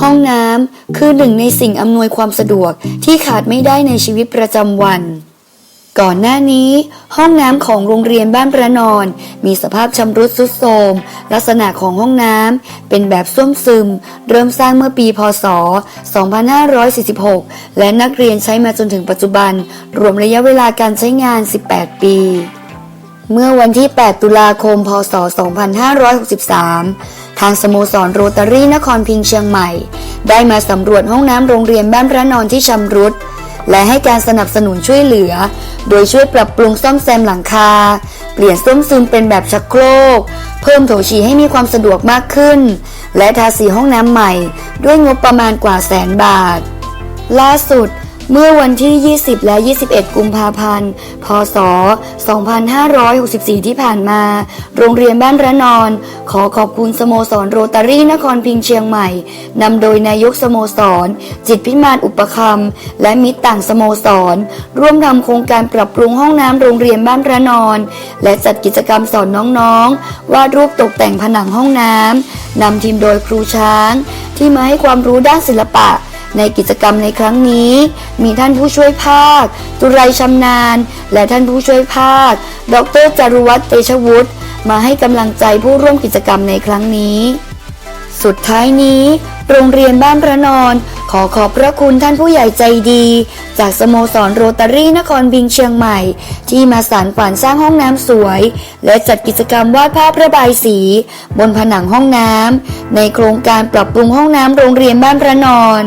ห้องน้ำคือหนึ่งในสิ่งอำนวยความสะดวกที่ขาดไม่ได้ในชีวิตประจำวัน ก่อนหน้านี้ ห้องน้ำของโรงเรียนบ้านพระนอน มีสภาพชำรุดทรุดโทรมลักษณะของห้องน้ำเป็นแบบส้วมซึม เริ่มสร้างเมื่อปีพศ 2546 และนักเรียนใช้มาจนถึงปัจจุบัน รวมระยะเวลาการใช้งาน 18 ปี เมื่อวันที่ 8 ตุลาคม พศ 2563 ทางสโมสรโรตารี่นครพิงเชียงใหม่ ได้มาสำรวจห้องน้ำโรงเรียนบ้านพระนอนที่ชำรุด และให้การสนับสนุนช่วยเหลือ โดยช่วยปรับปรุงซ่อมแซมหลังคา เปลี่ยนส้วมซึมเป็นแบบชักโครก เพิ่มโถฉี่ให้มีความสะดวกมากขึ้น และทาสีห้องน้ำใหม่ ด้วยงบประมาณกว่าแสนบาท ล่าสุด เมื่อวันที่ 20 และ 21 กุมภาพันธ์ พศ 2564 ที่ผ่านมา โรงเรียนบ้านระนอน ขอขอบคุณสโมสรโรตารี่นครพิงเชียงใหม่ นำโดยนายกสโมสร จิตพิมานอุปคำและมิตรต่างสโมสร ร่วมทำโครงการปรับปรุงห้องน้ำโรงเรียนบ้านระนอน และจัดกิจกรรมสอนน้องๆ วาดรูปตกแต่งผนังห้องน้ำนำทีมโดยครูช้าง ที่มาให้ความรู้ด้านศิลปะ ในกิจกรรมในครั้งนี้ มีท่านผู้ช่วยภาค จุไรชำนาญ และท่านผู้ช่วยภาค ดรจารุวัฒน์เตชวุฒิมาให้กำลังใจผู้ร่วมกิจกรรมในครั้งนี้ สุดท้ายนี้ โรงเรียนบ้านพระนอน ขอขอบพระคุณท่านผู้ใหญ่ใจดี จากสโมสรโรตารี่นครบิงเชียงใหม่ ที่มาสานฝันสร้างห้องน้ำสวย และจัดกิจกรรมวาดภาพระบายสี บนผนังห้องน้ำในโครงการปรับปรุงห้องน้ำโรงเรียนบ้านพระนอน